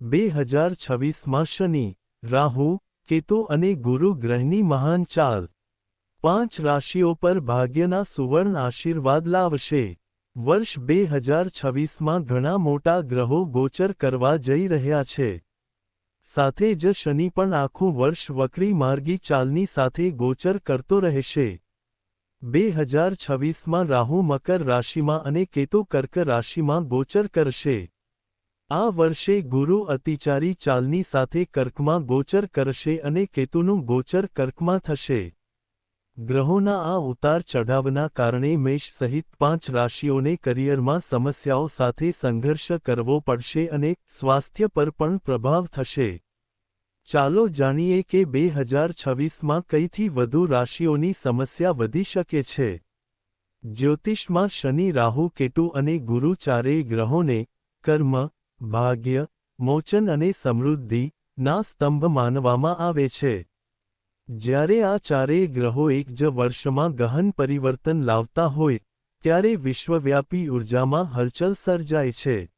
બે હજાર છવ્વીસમાં શનિ, રાહુ, કેતુ અને ગુરુ ગ્રહની મહાન ચાલ. પાંચ રાશિઓ પર ભાગ્યના સુવર્ણ આશીર્વાદ લાવશે. વર્ષ બે હજાર છવ્વીસમાં ઘણા મોટા ગ્રહો ગોચર કરવા જઈ રહ્યા છે. સાથે જ શનિ પણ આખું વર્ષ વક્રી માર્ગી ચાલની સાથે ગોચર કરતો રહેશે. બે હજાર છવ્વીસમાં રાહુ મકર રાશિમાં અને કેતુ કર્ક રાશિમાં ગોચર કરશે. આ વર્ષે ગુરુ અતિચારી ચાલની સાથે કર્કમાં ગોચર કરશે અને કેતુનું ગોચર કર્કમાં થશે. ગ્રહોના આ ઉતાર ચઢાવના કારણે મેષ સહિત પાંચ રાશિઓને કરિયરમાં સમસ્યાઓ સાથે સંઘર્ષ કરવો પડશે અને સ્વાસ્થ્ય પર પણ પ્રભાવ થશે. ચાલો જાણીએ કે બે હજાર છવ્વીસમાં કઈથી વધુ રાશિઓની સમસ્યા વધી શકે છે. જ્યોતિષમાં શનિ, રાહુ, કેતુ અને ગુરુ ચારેય ગ્રહોને કર્મ ભાગ્ય, મોચન અને સમૃદ્ધિ ના સ્તંભ માનવામાં આવે છે. જ્યારે આ ચારેય ગ્રહો એક જ વર્ષમાં ગહન પરિવર્તન લાવતા હોય, ત્યારે વિશ્વવ્યાપી ઉર્જામાં હલચલ સર્જાય છે.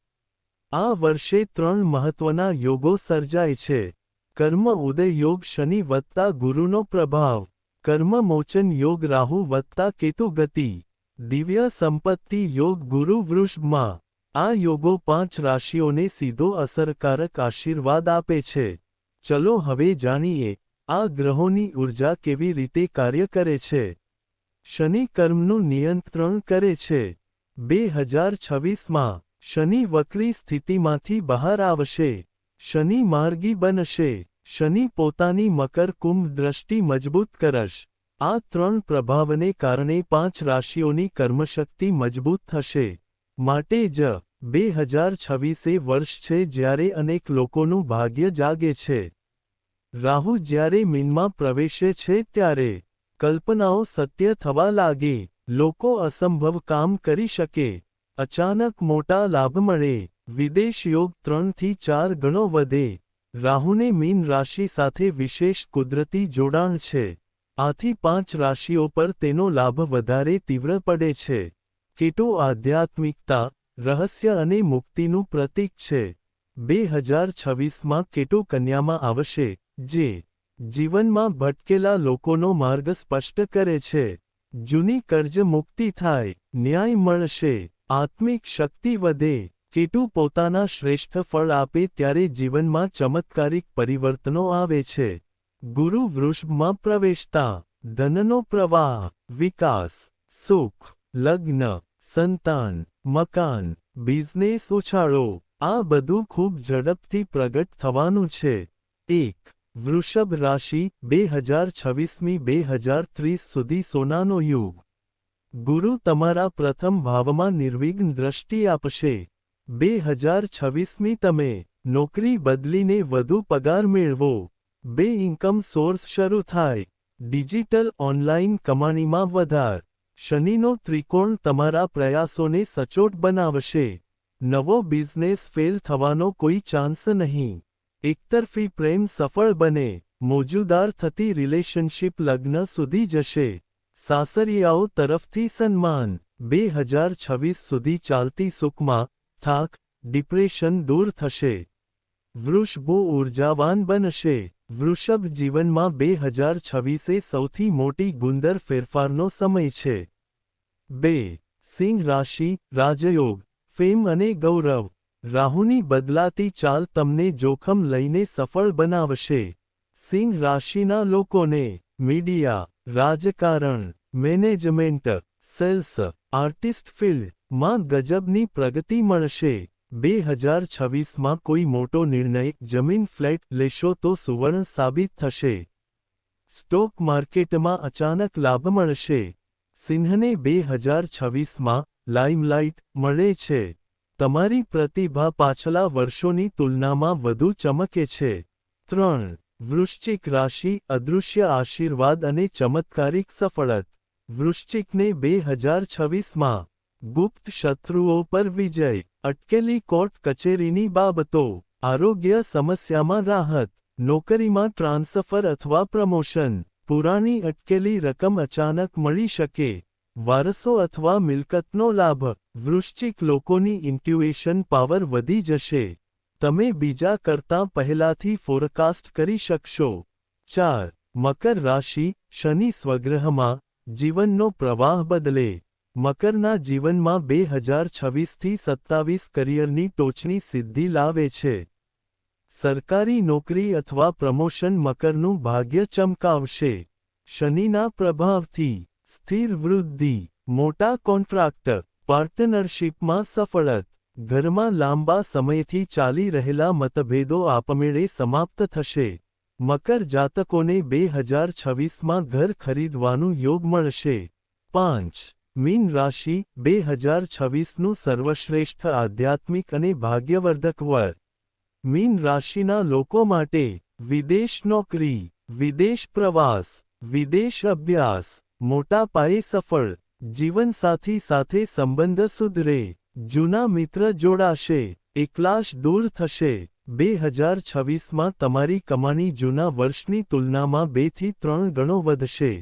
આ વર્ષે ત્રણ મહત્વના યોગો સર્જાય છે. કર્મ ઉદય યોગ શનિ વત્તા ગુરુનો પ્રભાવ. કર્મ મોચન યોગ રાહુ વત્તા કેતુ ગતિ. દિવ્ય સંપત્તિ યોગ ગુરુ વૃષભમાં. આ યોગો પાંચ રાશિઓને સીધો અસરકારક આશીર્વાદ આપે છે. ચલો હવે જાણીએ, આ ગ્રહોની ઊર્જા કેવી રીતે કાર્ય કરે છે? શનિ કર્મનું નિયંત્રણ કરે છે. બે હજાર છવ્વીસમાં, શનિ વક્રી સ્થિતિમાંથી બહાર આવશે. શનિ માર્ગી બનશે. શનિ પોતાની મકર કુંભ દ્રષ્ટિ મજબૂત કરશ. આ ત્રણ પ્રભાવને કારણે પાંચ રાશિઓની કર્મશક્તિ મજબૂત થશે. માટે જ બે હજાર છવ્વીસે વર્ષ છે જ્યારે અનેક લોકોનું ભાગ્ય જાગે છે. રાહુ જ્યારે મીનમાં પ્રવેશે છે ત્યારે કલ્પનાઓ સત્ય થવા લાગે, લોકો અસંભવ કામ કરી શકે, અચાનક મોટા લાભ મળે, વિદેશ યોગ ત્રણથી ચાર ગણો વધે, રાહુને મીન રાશિ સાથે વિશેષ કુદરતી જોડાણ છે. આથી પાંચ રાશિઓ પર તેનો લાભ વધારે તીવ્ર પડે છે. કેટો આધ્યાત્મિકતા, રહસ્ય અને મુક્તિનું પ્રતીક છે. બે હજાર છવ્વીસમાં કેટો કન્યામાં આવશે, જે જીવનમાં ભટકેલા લોકોનો માર્ગ સ્પષ્ટ કરે છે. જૂની કર્જ મુક્તિ થાય, ન્યાય મળશે, આત્મિક શક્તિ વધે કેટુ પોતાના શ્રેષ્ઠ ફળ આપે ત્યારે જીવનમાં ચમત્કારિક પરિવર્તનો આવે છે. ગુરુ વૃષભમાં પ્રવેશતા, ધનનો પ્રવાહ, વિકાસ, સુખ લગ્ન, સંતાન, મકાન, બિઝનેસ ઉછાળો, આ બધું ખૂબ ઝડપથી પ્રગટ થવાનું છે. એક, વૃષભ રાશિ બે હજાર છવ્વીસમી બે હજાર ત્રીસ સુધી સોનાનો યુગ. ગુરુ તમારા પ્રથમ ભાવમાં નિર્વિઘ્ન દ્રષ્ટિ આપશે. બે હજાર છવ્વીસમી તમે નોકરી બદલીને વધુ પગાર મેળવો. બે ઇન્કમ સોર્સ શરૂ થાય. ડિજિટલ ઓનલાઇન કમાણીમાં વધાર. શનિનો ત્રિકોણ તમારા પ્રયાસોને સચોટ બનાવશે. નવો બિઝનેસ ફેલ થવાનો કોઈ ચાન્સ નહીં. એકતરફી પ્રેમ સફળ બને. મોજુદાર થતી રિલેશનશિપ લગ્ન સુધી જશે. સાસરિયાઓ તરફથી સન્માન. બે હજાર છવ્વીસ સુધી ચાલતી સુખમાં થાક, ડિપ્રેશન દૂર થશે. વૃષભો ઊર્જાવાન બનશે. વૃષભ જીવનમાં બે હજાર છવ્વીસે સૌથી મોટી ગુંદર ફેરફારનો સમય છે. બે, સિંહ રાશિ, રાજયોગ, ફેમ અને ગૌરવ. રાહુની બદલાતી ચાલ તમને જોખમ લઈને સફળ બનાવશે. સિંહ રાશિના લોકોને મીડિયા, રાજકારણ, મેનેજમેન્ટ, સેલ્સ, આર્ટિસ્ટ ફિલ્ડમાં ગજબની પ્રગતિ મળશે. બે હજાર છવ્વીસમાં કોઈ મોટો નિર્ણય જમીન ફ્લેટ લેશો તો સુવર્ણ સાબિત થશે. સ્ટોક માર્કેટમાં અચાનક લાભ મળશે. સિંહને બે હજાર છવ્વીસમાં લાઇમલાઇટ મળે છે. તમારી પ્રતિભા પાછલા વર્ષોની તુલનામાં વધુ ચમકે છે. ત્રણ, વૃશ્ચિક રાશિ, અદૃશ્ય આશીર્વાદ અને ચમત્કારિક સફળત. વૃશ્ચિકને બે હજાર છવ્વીસમાં ગુપ્ત શત્રુઓ પર વિજય. અટકેલી કોર્ટ કચેરીની બાબતો, આરોગ્ય સમસ્યામાં રાહત, નોકરીમાં ટ્રાન્સફર અથવા પ્રમોશન, પુરાણી અટકેલી રકમ અચાનક મળી શકે, વારસો અથવા મિલકતનો લાભ, વૃશ્ચિક લોકોની ઇન્ટ્યુએશન પાવર વધી જશે, તમે બીજા કરતાં પહેલાથી ફોરકાસ્ટ કરી શકશો. ચાર, મકર રાશિ, શનિ સ્વગ્રહમાં, જીવનનો પ્રવાહ બદલે. મકરના જીવનમાં બે હજાર છવ્વીસથી સત્તાવીસ કરિયરની ટોચની સિદ્ધિ લાવે છે. સરકારી નોકરી અથવા પ્રમોશન મકરનું ભાગ્ય ચમકાવશે. શનિના પ્રભાવથી સ્થિર વૃદ્ધિ, મોટા કોન્ટ્રાક્ટ, પાર્ટનરશિપમાં સફળત, ઘરમાં લાંબા સમયથી ચાલી રહેલા મતભેદો આપમેળે સમાપ્ત થશે. મકર જાતકોને બે હજાર છવ્વીસમાં ઘર ખરીદવાનું યોગ મળશે. પાંચ મીન રાશિ બે હજાર છવ્વીસનું સર્વશ્રેષ્ઠ આધ્યાત્મિક અને ભાગ્યવર્ધક વર. મીન રાશિના લોકો માટે વિદેશ નોકરી, વિદેશ પ્રવાસ, વિદેશ અભ્યાસ, મોટા પાયે સફળ, જીવનસાથી સાથે સંબંધ સુધરે, જૂના મિત્ર જોડાશે, એકલાશ દૂર થશે. બે હજાર છવ્વીસમાં તમારી કમાણી જૂના વર્ષની તુલનામાં બેથી ત્રણ ગણો વધશે.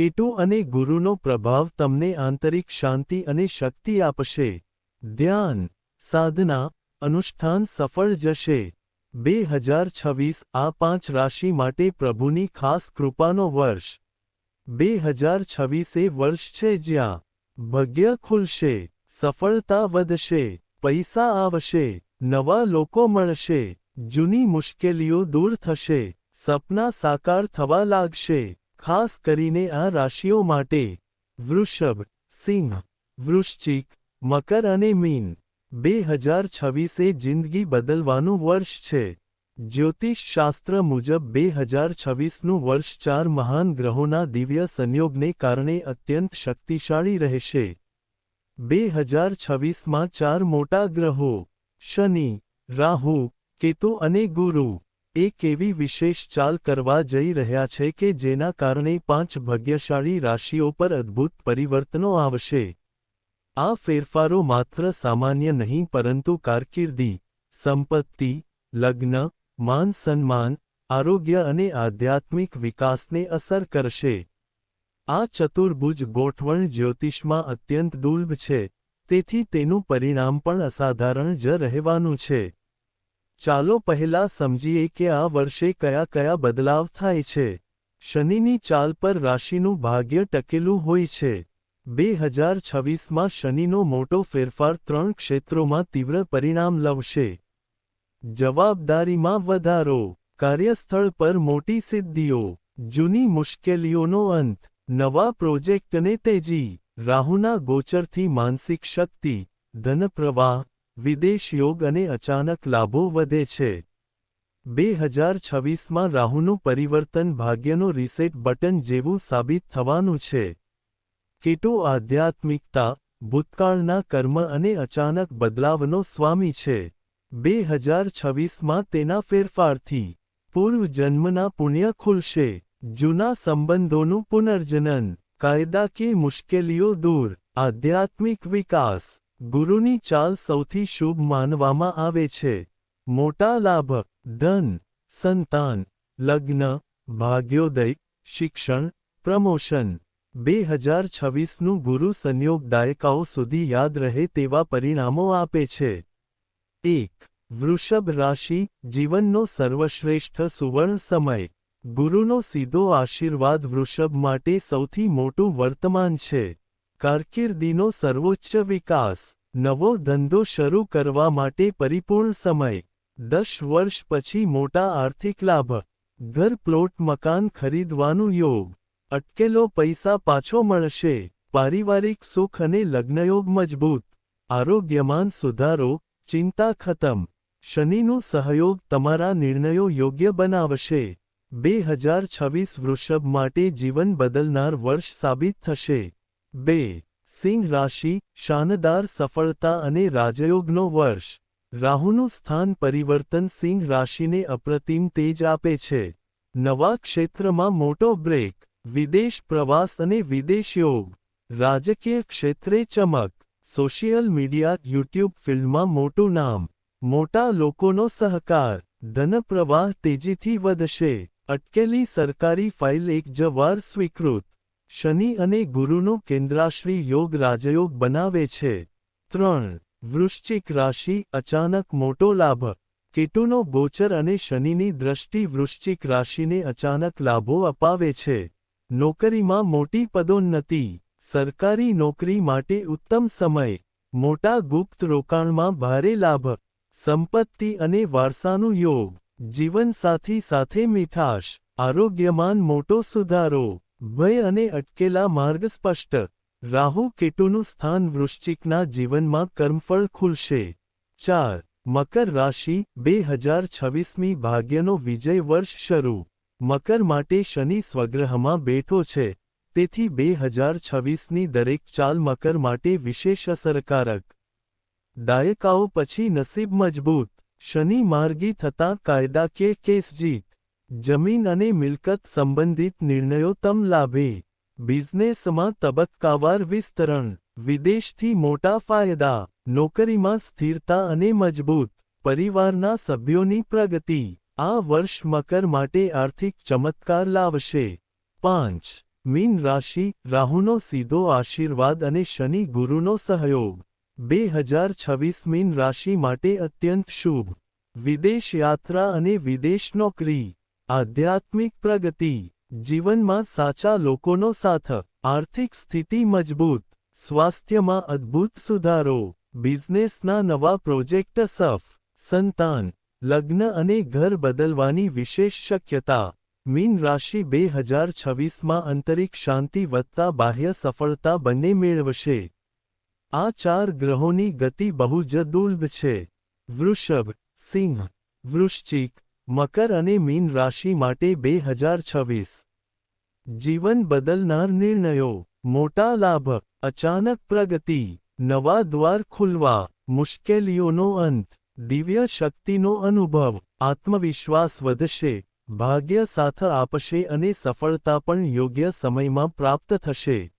કેટુ અને ગુરુનો પ્રભાવ તમને આંતરિક શાંતિ અને શક્તિ આપશે. ધ્યાન, સાધના, અનુષ્ઠાન સફળ જશે. બે હજાર છવ્વીસ આ પાંચ રાશિ માટે પ્રભુની ખાસ કૃપાનો વર્ષ. બે હજાર છવ્વીસે વર્ષ છે જ્યાં ભાગ્ય ખુલશે, સફળતા વધશે, પૈસા આવશે, નવા લોકો મળશે, જૂની મુશ્કેલીઓ દૂર થશે, સપના સાકાર થવા લાગશે. ખાસ કરીને આ રાશિઓ માટે વૃષભ, સિંહ, વૃશ્ચિક, મકર અને મીન. બે હજાર છવ્વીસે જિંદગી બદલવાનું વર્ષ છે. જ્યોતિષ શાસ્ત્ર મુજબ બે હજાર છવ્વીસનું વર્ષ ચાર મહાન ગ્રહોના દિવ્ય સંયોગને કારણે અત્યંત શક્તિશાળી રહેશે. બે હજાર છવ્વીસમાં ચાર મોટા ગ્રહો, શનિ, રાહુ, કેતુ અને ગુરુ. એક એવી વિશેષ ચાલ કરવા જઈ રહ્યા છે કે જેના કારણે પાંચ ભાગ્યશાળી રાશિઓ પર અદ્ભુત પરિવર્તનો આવશે? આ ફેરફારો માત્ર સામાન્ય નહીં, પરંતુ કારકિર્દી, સંપત્તિ, લગ્ન, માન સન્માન, આરોગ્ય અને આધ્યાત્મિક વિકાસને અસર કરશે. આ ચતુર્ભુજ ગોઠવણ જ્યોતિષમાં અત્યંત દુર્લભ છે, તેથી તેનું પરિણામ પણ અસાધારણ જ રહેવાનું છે. ચાલો પહેલા સમજીએ કે આ વર્ષે કયા કયા બદલાવ થાય છે. શનિની ચાલ પર રાશિનું ભાગ્ય ટકેલું હોય છે. બે હજાર છવ્વીસમાં શનિનો મોટો ફેરફાર ત્રણ ક્ષેત્રોમાં તીવ્ર પરિણામ લવશે. જવાબદારીમાં વધારો. કાર્યસ્થળ પર મોટી સિદ્ધિઓ. જૂની મુશ્કેલીઓનો અંત. નવા પ્રોજેક્ટને તેજી. રાહુના ગોચરથી માનસિક શક્તિ. ધનપ્રવાહ. વિદેશ યોગ અને અચાનક લાભો વધે છે. બે હજાર છવ્વીસમાં રાહુનું પરિવર્તન ભાગ્યનો રીસેટ બટન જેવું સાબિત થવાનું છે. કેટો આધ્યાત્મિકતા, ભૂતકાળના કર્મ અને અચાનક બદલાવનો સ્વામી છે. બે હજાર છવ્વીસમાં તેના ફેરફારથી પૂર્વ જન્મના પુણ્ય ખુલશે. જૂના સંબંધોનું પુનર્જનન કાયદાકીય મુશ્કેલીઓ દૂર, આધ્યાત્મિક વિકાસ. ગુરુની ચાલ સૌથી શુભ માનવામાં આવે છે. મોટા લાભ, ધન, સંતાન, લગ્ન, ભાગ્યોદય, શિક્ષણ, પ્રમોશન. બે હજાર છવ્વીસનું ગુરુ સંયોગ દાયકાઓ સુધી યાદ રહે તેવા પરિણામો આપે છે. એક, વૃષભ રાશિ, જીવનનો સર્વશ્રેષ્ઠ સુવર્ણ સમય. ગુરુનો સીધો આશીર્વાદ વૃષભ માટે સૌથી મોટું વર્તમાન છે. કારકિર્દીનો સર્વોચ્ચ વિકાસ, નવો ધંધો શરૂ કરવા માટે પરિપૂર્ણ સમય, દસ વર્ષ પછી મોટા આર્થિક લાભ, ઘર પ્લોટ મકાન ખરીદવાનું યોગ, અટકેલો પૈસા પાછો મળશે, પારિવારિક સુખ અને લગ્નયોગ મજબૂત, આરોગ્યમાન સુધારો, ચિંતા ખતમ, શનિનું સહયોગ તમારા નિર્ણયો યોગ્ય બનાવશે, બે હજાર છવ્વીસ વૃષભ માટે જીવન બદલનાર વર્ષ સાબિત થશે. બે, સિંહ રાશિ, શાનદાર સફળતા અને રાજયોગનો વર્ષ. રાહુનું સ્થાન પરિવર્તન સિંહ રાશિને અપ્રતિમ તેજ આપે છે. નવા ક્ષેત્રમાં મોટો બ્રેક, વિદેશ પ્રવાસ અને વિદેશ યોગ. રાજકીય ક્ષેત્રે ચમક. સોશિયલ મીડિયા, યુટ્યુબ ફિલ્ડમાં મોટું નામ. મોટા લોકોનો સહકાર. ધનપ્રવાહ તેજીથી વધશે. અટકેલી સરકારી ફાઇલ એક જ સ્વીકૃત. શનિ અને ગુરુનો કેન્દ્રાશ્રી યોગ રાજયોગ બનાવે છે. ત્રણ, વૃશ્ચિક રાશિ, અચાનક મોટો લાભ. કેતુનો ગોચર અને શનિની દ્રષ્ટિ વૃશ્ચિક રાશિને અચાનક લાભો અપાવે છે. નોકરીમાં મોટી પદોન્નતિ. સરકારી નોકરી માટે ઉત્તમ સમય. મોટા ગુપ્ત રોકાણમાં ભારે લાભ. સંપત્તિ અને વારસાનું યોગ. જીવનસાથી સાથે મીઠાશ. આરોગ્યમાન મોટો સુધારો. ભય અને અટકેલા માર્ગ સ્પષ્ટ. રાહુ કેતુનું સ્થાન વૃશ્ચિકના જીવનમાં કર્મફળ ખુલશે. ચાર, મકર રાશિ, બે હજાર છવ્વીસમી ભાગ્યનો વિજય વર્ષ શરૂ. મકર માટે શનિ સ્વગ્રહમાં બેઠો છે. તેથી બે હજાર છવ્વીસની દરેક ચાલ મકર માટે વિશેષ અસરકારક. દાયકાઓ પછી નસીબ મજબૂત. શનિ માર્ગી થતાં કાયદાકીય કેસ જીત. જમીન અને મિલકત સંબંધિત નિર્ણયો તમ લાભે. બિઝનેસમાં તબક્કાવાર વિસ્તરણ, વિદેશથી મોટા ફાયદા, નોકરીમાં સ્થિરતા અને મજબૂત, પરિવારના સભ્યોની પ્રગતિ. આ વર્ષ મકર માટે આર્થિક ચમત્કાર લાવશે. પાંચ, મીન રાશિ, રાહુનો સીધો આશીર્વાદ અને શનિ ગુરુનો સહયોગ. બે હજાર છવ્વીસ મીન રાશિ માટે અત્યંત શુભ. વિદેશ યાત્રા અને વિદેશ નોકરી. આધ્યાત્મિક પ્રગતિ, જીવનમાં સાચા લોકોનો સાથ, આર્થિક સ્થિતિ મજબૂત, સ્વાસ્થ્યમાં અદ્ભુત સુધારો, બિઝનેસના નવા પ્રોજેક્ટ સફ, સંતાન, લગ્ન અને ઘર બદલવાની વિશેષ શક્યતા. મીન રાશિ બે હજાર છવ્વીસમાં આંતરિક શાંતિ વધતા બાહ્ય સફળતા બંને મેળવશે. આ ચાર ગ્રહોની ગતિ બહુ જ દુર્લભ છે. વૃષભ, સિંહ, વૃશ્ચિક મકર અને મીન રાશિ માટે બે હજાર છવ્વીસ. જીવન બદલનાર નિર્ણયો, મોટા લાભ, અચાનક પ્રગતિ, નવા દ્વાર ખુલવા, મુશ્કેલીઓનો અંત, દિવ્ય શક્તિનો અનુભવ, આત્મવિશ્વાસ વધશે, ભાગ્ય સાથ આપશે અને સફળતા પણ યોગ્ય સમયમાં પ્રાપ્ત થશે.